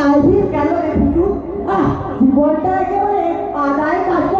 তালভির গেল রে ভিটু আহ জীবনটা একেবারে পাতায় কাটলো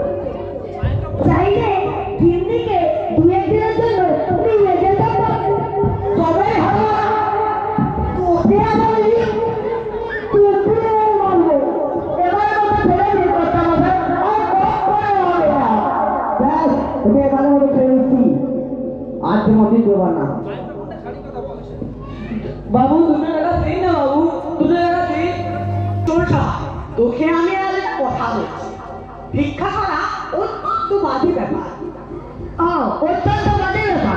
টপিক ব্যবহার না। বাবু না বাবু দুটো তোকে আমি আজ কথা ভিক্ষা করা অত্যন্ত বাজে ব্যাপার। অত্যন্ত বাজে ব্যাপার।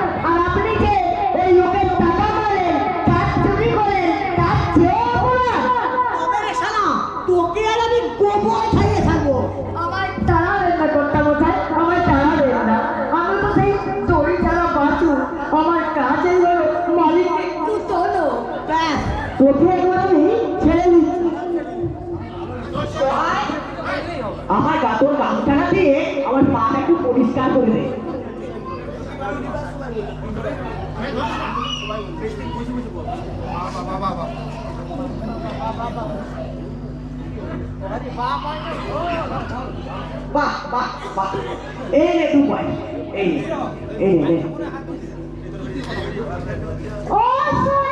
piscando o dedo. Vá, vá, vá. Ele é do pai. Ele, ele, ele. Nossa!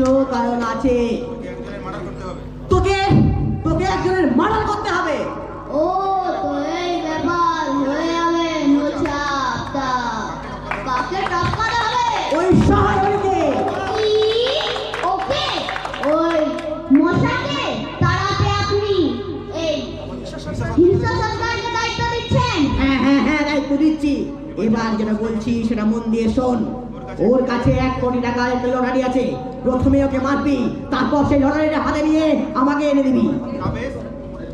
আছে কারণ আছে। তোকে তোকে একজনের মার্ডার করতে হবে। ও তো এই ব্যাপার হয়ে যাবে কাকে টপকাতে হবে? ওই শহরকে কি? ওকে? ওই মশাকে? তাড়াতে আপনি। এই হিংসা সরকারকে দায়িত্ব দিচ্ছেন? হ্যাঁ হ্যাঁ হ্যাঁ দায়িত্ব দিচ্ছি। এবার যেটা বলছি সেটা মন দিয়ে শোন। ওর কাছে এক কোটি টাকার একটা লটারি আছে। প্রথমে ওকে মারবি তারপর সেই লটারিটা হাতে নিয়ে আমাকে এনে দিবি।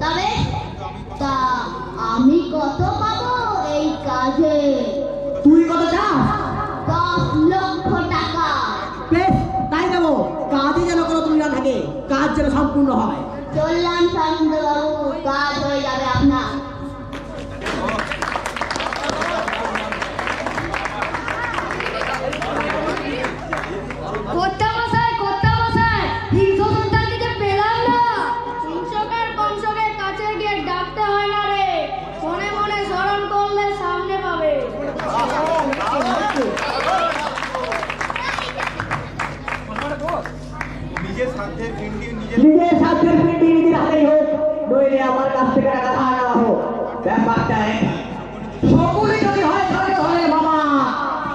তবে? তা আমি কত পাবো এই কাজে? তুই কত চাস? দশ লক্ষ টাকা। বেশ তাই দেবো। কাজে যেন কোনো তুমি না থাকে কাজ যেন সম্পূর্ণ হয়। চললাম সানন্দবাবু কাজ হয়ে যাবে আপনার। আমার কাছ থেকে টাকা ধার নেওয়া হোক। ব্যাপারটা। শকুনি যদি হয়, তাহলে ঘরে মামা।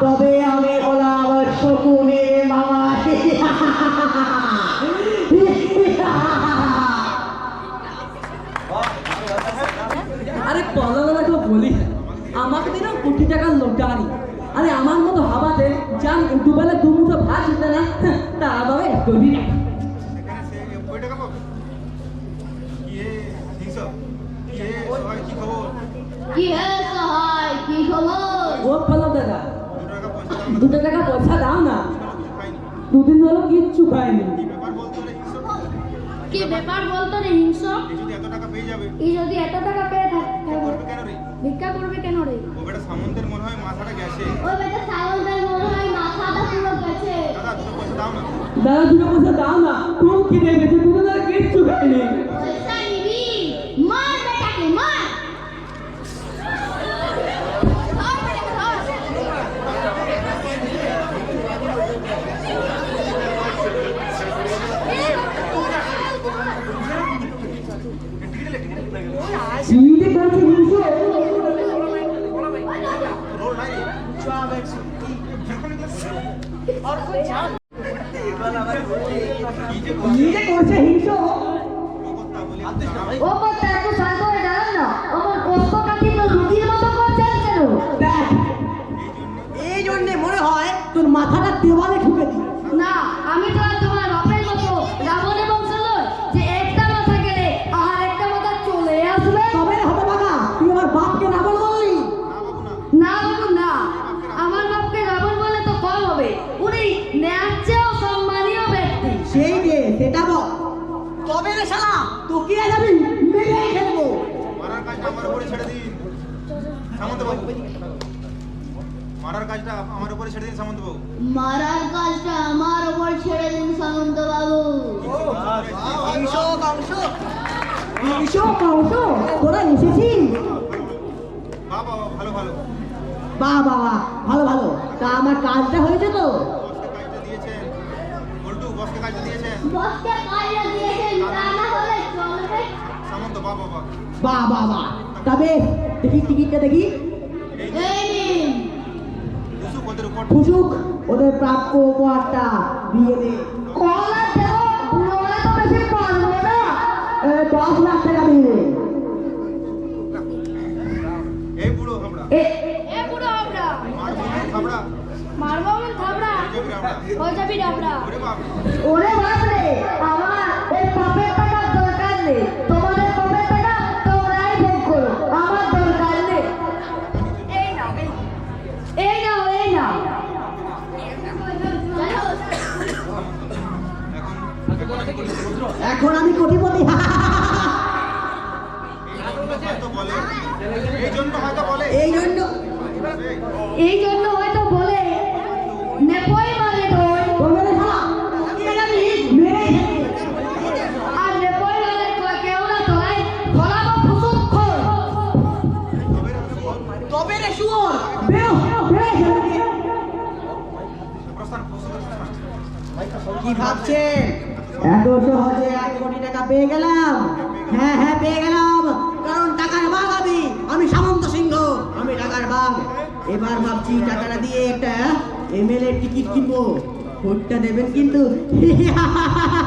তবে আমি হলাম শকুনের মামা আরে পলাদাদা তো বলি। আমাকে দিন কোটি টাকার লটারি। আরে আমার মতো হাবাতে যান, দুবেলা দু মুঠো ভাত না। দু টাকা পয়সা দাও না। না দুদিন হলো কিচ্ছু খায়নি কি ব্যাপার বলতো রে হিংস এই যদি এত টাকা পেয়ে যাবে? এই যদি এত টাকা পেয়ে থাকে করবে কেন রে? ভিক্ষা করবে কেন রে? ও বেটা সামন্তের মনে হয় মাথাটা গেছে। ওই বেটা সাগরদের মনে হয় মাথাটা পুরো গেছে। দাদা দুটো পয়সা দাও না। দাদা দুটো পয়সা দাও না। খুব খিদে গেছে দুদিন ধরে কিচ্ছু খায়নি পয়সা নিবি মার বেটাকে মার ধর বেটাকে ধর। চিন্তে করছি হিংস রোল নাই কি যে নিজে করছে হিংস কথা বলি আপনি ও কর্তা একটু শান্ত হয়ে দাঁড়ান না আমার কষ্ট কাটি তো রুটির মতো করছেন কেন দেখ এই জন্যে মনে হয় তোর মাথাটা দেওয়ালে ঠুকে দিই না আমি তো তোমার ফেলব। মারার কাজটা আমার উপরে ছেড়ে দিন। সামন্ত বাবু। মারার কাজটা আমার উপরে ছেড়ে দিন সামন্ত বাবু। মারার কাজটা আমার ওপর ছেড়ে দিন সামন্ত বাবু। কংস কংস কংস কংস তোরা এসেছিস? বাবা ভালো ভালো। বাহ বাহ বাহ ভালো ভালো। তা আমার কাজটা হয়েছে তো? বসকে কাজটা দিয়েছেন। বল্টু বসকে কাজটা দিয়েছেন। বসকে কাজটা দিয়েছেন তা না হলে চলবে সামন্ত বাবা বাবা বাহ বাহ বাহ। তবে দেখি, টিকিটটা দেখি। এই ফুসুক, ওদের প্রাপ্য উপহারটা দিয়ে দে। এই ওরে বাপরে, আমার ওই পাপের টাকার দরকার নেই। এখন আমি কোটিপতি। এই জন্য হয়তো এই জন্য হয়তো বলে নেপই আর নেপই কেউ না ফলাবো ফুসুক খোর তবে রে শুয়োর। কি ভাবছেন? এক কোটি টাকা পেয়ে গেলাম। হ্যাঁ হ্যাঁ পেয়ে গেলাম। কারণ টাকার বাঘ আমি। আমি সামন্ত সিংহ। আমি টাকার বাঘ। এবার ভাবছি টাকাটা দিয়ে একটা এমএলএ টিকিট কিনবো। ভোটটা দেবেন কিন্তু।